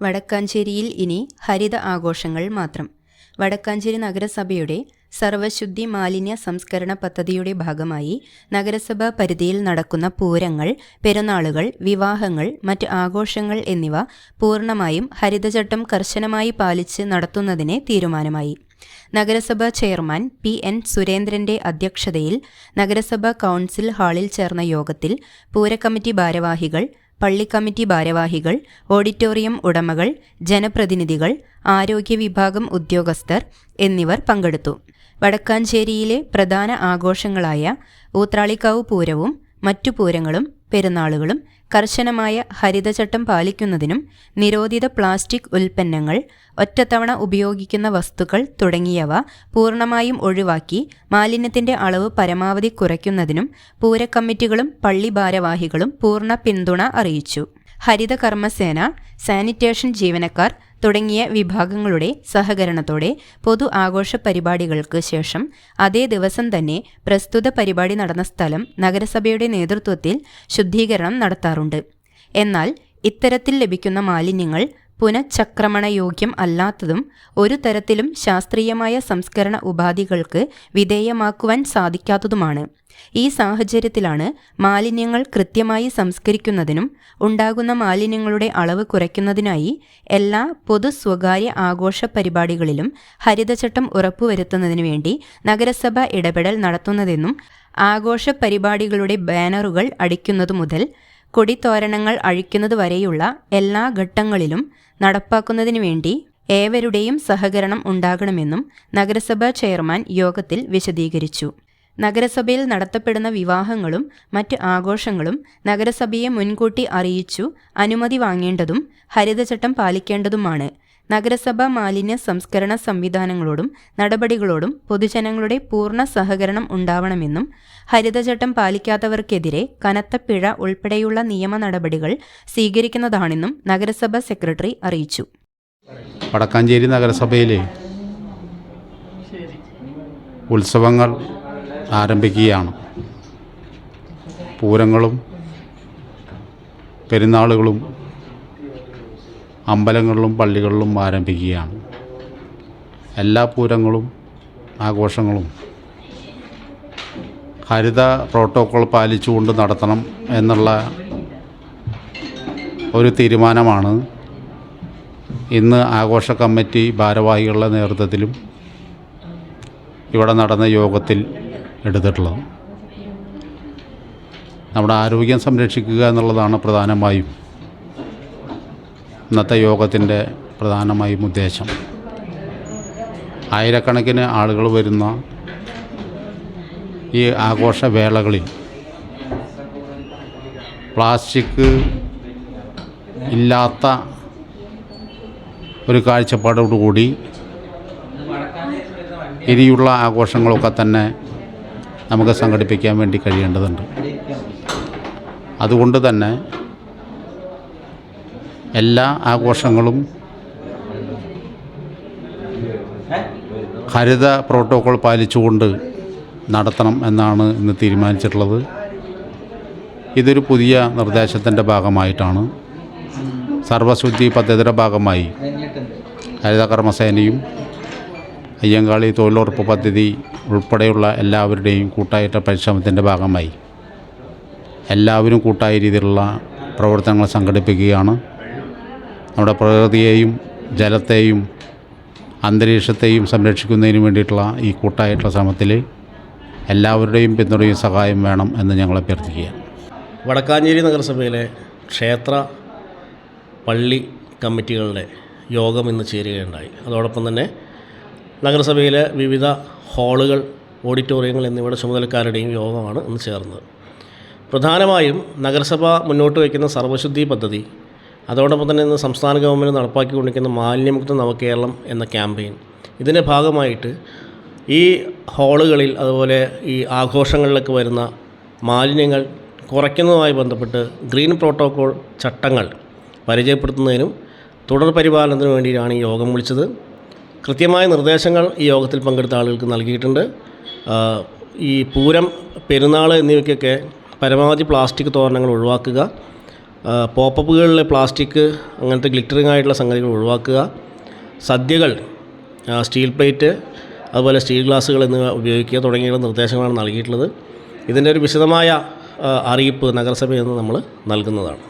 വടക്കാഞ്ചേരിയിൽ ഇനി ഹരിത ആഘോഷങ്ങൾ മാത്രം. വടക്കാഞ്ചേരി നഗരസഭയുടെ സർവശുദ്ധി മാലിന്യ സംസ്കരണ പദ്ധതിയുടെ ഭാഗമായി നഗരസഭാ പരിധിയിൽ നടക്കുന്ന പൂരങ്ങൾ പെരുന്നാളുകൾ വിവാഹങ്ങൾ മറ്റ് ആഘോഷങ്ങൾ എന്നിവ പൂർണമായും ഹരിതചട്ടം കർശനമായി പാലിച്ച് നടത്തുന്നതിന് തീരുമാനമായി. നഗരസഭാ ചെയർമാൻ പി എൻ സുരേന്ദ്രന്റെ അധ്യക്ഷതയിൽ നഗരസഭാ കൗൺസിൽ ഹാളിൽ ചേർന്ന യോഗത്തിൽ പൂരക്കമ്മിറ്റി ഭാരവാഹികൾ പള്ളി കമ്മിറ്റി ഭാരവാഹികൾ ഓഡിറ്റോറിയം ഉടമകൾ ജനപ്രതിനിധികൾ ആരോഗ്യ വിഭാഗം ഉദ്യോഗസ്ഥർ എന്നിവർ പങ്കെടുത്തു. വടക്കാഞ്ചേരിയിലെ പ്രധാന ആഘോഷങ്ങളായ ഊത്രാളിക്കാവ് പൂരവും മറ്റു പൂരങ്ങളും പെരുന്നാളുകളും കർശനമായ ഹരിതചട്ടം പാലിക്കുന്നതിനും നിരോധിത പ്ലാസ്റ്റിക് ഉൽപ്പന്നങ്ങൾ ഒറ്റത്തവണ ഉപയോഗിക്കുന്ന വസ്തുക്കൾ തുടങ്ങിയവ പൂർണമായും ഒഴിവാക്കി മാലിന്യത്തിന്റെ അളവ് പരമാവധി കുറയ്ക്കുന്നതിനും പൂരക്കമ്മിറ്റികളും പള്ളി ഭാരവാഹികളും പൂർണ പിന്തുണ അറിയിച്ചു. ഹരിത കർമ്മസേന സാനിറ്റേഷൻ ജീവനക്കാർ തുടങ്ങിയ വിഭാഗങ്ങളുടെ സഹകരണത്തോടെ പൊതു ആഘോഷ പരിപാടികൾക്ക് ശേഷം അതേ ദിവസം തന്നെ പ്രസ്തുത പരിപാടി നടന്ന സ്ഥലം നഗരസഭയുടെ നേതൃത്വത്തിൽ ശുദ്ധീകരണം നടത്താറുണ്ട്. എന്നാൽ ഇത്തരത്തിൽ ലഭിക്കുന്ന മാലിന്യങ്ങൾ പുനഃചക്രമണയോഗ്യം അല്ലാത്തതും ഒരു തരത്തിലും ശാസ്ത്രീയമായ സംസ്കരണ ഉപാധികൾക്ക് വിധേയമാക്കുവാൻ സാധിക്കാത്തതുമാണ്. ഈ സാഹചര്യത്തിലാണ് മാലിന്യങ്ങൾ കൃത്യമായി സംസ്കരിക്കുന്നതിനും ഉണ്ടാകുന്ന മാലിന്യങ്ങളുടെ അളവ് കുറയ്ക്കുന്നതിനായി എല്ലാ പൊതു സ്വകാര്യ ആഘോഷ പരിപാടികളിലും ഹരിതചട്ടം ഉറപ്പുവരുത്തുന്നതിനു വേണ്ടി നഗരസഭ ഇടപെടൽ നടത്തുന്നതെന്നും ആഘോഷ പരിപാടികളുടെ ബാനറുകൾ അടിക്കുന്നതു മുതൽ കൊടിത്തോരണങ്ങൾ അഴിക്കുന്നതുവരെയുള്ള എല്ലാ ഘട്ടങ്ങളിലും നടപ്പാക്കുന്നതിനു വേണ്ടി ഏവരുടെയും സഹകരണം ഉണ്ടാകണമെന്നും നഗരസഭാ ചെയർമാൻ യോഗത്തിൽ വിശദീകരിച്ചു. നഗരസഭയിൽ നടത്തപ്പെടുന്ന വിവാഹങ്ങളും മറ്റ് ആഘോഷങ്ങളും നഗരസഭയെ മുൻകൂട്ടി അറിയിച്ചു അനുമതി വാങ്ങേണ്ടതും ഹരിതചട്ടം പാലിക്കേണ്ടതുമാണ്. നഗരസഭ മാലിന്യ സംസ്കരണ സംവിധാനങ്ങളോടും നടപടികളോടും പൊതുജനങ്ങളുടെ പൂർണ സഹകരണം ഉണ്ടാവണമെന്നും ഹരിതചട്ടം പാലിക്കാത്തവർക്കെതിരെ കനത്ത പിഴ ഉൾപ്പെടെയുള്ള നിയമ നടപടികൾ സ്വീകരിക്കുന്നതാണെന്നും നഗരസഭ സെക്രട്ടറി അറിയിച്ചു. വടക്കാഞ്ചേരി നഗരസഭയിലെ ഉത്സവങ്ങൾ ആരംഭിക്കുകയാണ്. പൂരങ്ങളും പെരുന്നാളുകളും അമ്പലങ്ങളിലും പള്ളികളിലും ആരംഭിക്കുകയാണ്. എല്ലാ പൂരങ്ങളും ആഘോഷങ്ങളും ഹരിത പ്രോട്ടോക്കോൾ പാലിച്ചുകൊണ്ട് നടത്തണം എന്നുള്ള ഒരു തീരുമാനമാണ്. ഇന്ന് ആഘോഷ കമ്മിറ്റി ഭാരവാഹികളുടെ നേതൃത്വത്തിലും ഇവിടെ നടന്ന യോഗത്തിൽ എടുത്തിട്ടുള്ളത്. നമ്മുടെ ആരോഗ്യം സംരക്ഷിക്കുക എന്നുള്ളതാണ് പ്രധാനമായും ഇന്നത്തെ യോഗത്തിന്റെ പ്രധാനമായും ഉദ്ദേശം. ആയിരക്കണക്കിന് ആളുകൾ വരുന്ന ഈ ആഘോഷവേളകളിൽ പ്ലാസ്റ്റിക് ഇല്ലാത്ത ഒരു കാഴ്ചപ്പാടോടുകൂടി ഇനിയുള്ള ആഘോഷങ്ങളൊക്കെ തന്നെ നമുക്ക് സംഘടിപ്പിക്കാൻ വേണ്ടി കഴിയേണ്ടതുണ്ട്. അതുകൊണ്ട് തന്നെ എല്ലാ ആഘോഷങ്ങളും ഹരിത പ്രോട്ടോക്കോൾ പാലിച്ചുകൊണ്ട് നടത്തണം എന്നാണ് ഇന്ന് തീരുമാനിച്ചിട്ടുള്ളത്. ഇതൊരു പുതിയ നിർദ്ദേശത്തിന്റെ ഭാഗമായിട്ടാണ്. സർവശുദ്ധി പദ്ധതിയുടെ ഭാഗമായി ഹരിത കർമ്മസേനയും അയ്യങ്കാളി തൊഴിലുറപ്പ് പദ്ധതി ഉൾപ്പെടെയുള്ള എല്ലാവരുടെയും കൂട്ടായിട്ട പരിശ്രമത്തിന്റെ ഭാഗമായി. എല്ലാവരും കൂട്ടായ രീതിയിലുള്ള പ്രവർത്തനങ്ങൾ സംഘടിപ്പിക്കുകയാണ്. നമ്മുടെ പ്രകൃതിയെയും ജലത്തെയും അന്തരീക്ഷത്തെയും സംരക്ഷിക്കുന്നതിന് വേണ്ടിയിട്ടുള്ള ഈ കൂട്ടായിട്ടുള്ള ശ്രമത്തിൽ എല്ലാവരുടെയും പിന്തുണയും സഹായം വേണം എന്ന് ഞങ്ങൾ അഭ്യർത്ഥിക്കുകയാണ്. വടക്കാഞ്ചേരി നഗരസഭയിലെ ക്ഷേത്ര പള്ളി കമ്മിറ്റികളുടെ യോഗം ഇന്ന് ചേരുകയുണ്ടായി. അതോടൊപ്പം തന്നെ നഗരസഭയിലെ വിവിധ ഹാളുകൾ ഓഡിറ്റോറിയങ്ങൾ എന്നിവയുടെ ചുമതലക്കാരുടെയും യോഗമാണ് ഇന്ന് ചേർന്നത്. പ്രധാനമായും നഗരസഭ മുന്നോട്ട് വയ്ക്കുന്ന സർവശുദ്ധി പദ്ധതി അതോടൊപ്പം തന്നെ ഇന്ന് സംസ്ഥാന ഗവൺമെന്റ് നടപ്പാക്കിക്കൊണ്ടിരിക്കുന്ന മാലിന്യമുക്ത നവകേരളം എന്ന ക്യാമ്പയിൻ. ഇതിന്റെ ഭാഗമായിട്ട് ഈ ഹാളുകളിൽ അതുപോലെ ഈ ആഘോഷങ്ങളിലൊക്കെ വരുന്ന മാലിന്യങ്ങൾ കുറയ്ക്കുന്നതുമായി ബന്ധപ്പെട്ട് ഗ്രീൻ പ്രോട്ടോക്കോൾ ചട്ടങ്ങൾ പരിചയപ്പെടുത്തുന്നതിനും തുടർ പരിപാലനത്തിനു വേണ്ടിയിട്ടാണ് ഈ യോഗം വിളിച്ചത്. കൃത്യമായ നിർദ്ദേശങ്ങൾ ഈ യോഗത്തിൽ പങ്കെടുത്ത ആളുകൾക്ക് നൽകിയിട്ടുണ്ട്. ഈ പൂരം പെരുന്നാൾ എന്നിവയ്ക്കൊക്കെ പരമാവധി പ്ലാസ്റ്റിക് തോരണങ്ങൾ ഒഴിവാക്കുക. പോപ്പപ്പുകളിലെ പ്ലാസ്റ്റിക് അങ്ങനത്തെ ഗ്ലിറ്ററിങ് ആയിട്ടുള്ള സംഗതികൾ ഒഴിവാക്കുക. സദ്യകൾ സ്റ്റീൽ പ്ലേറ്റ് അതുപോലെ സ്റ്റീൽ ഗ്ലാസ്സുകൾ എന്നിവ ഉപയോഗിക്കുക തുടങ്ങിയുള്ള നിർദ്ദേശങ്ങളാണ് നൽകിയിട്ടുള്ളത്. ഇതിന്റെ ഒരു വിശദമായ അറിയിപ്പ് നഗരസഭയിൽ നിന്ന് നമ്മൾ നൽകുന്നതാണ്.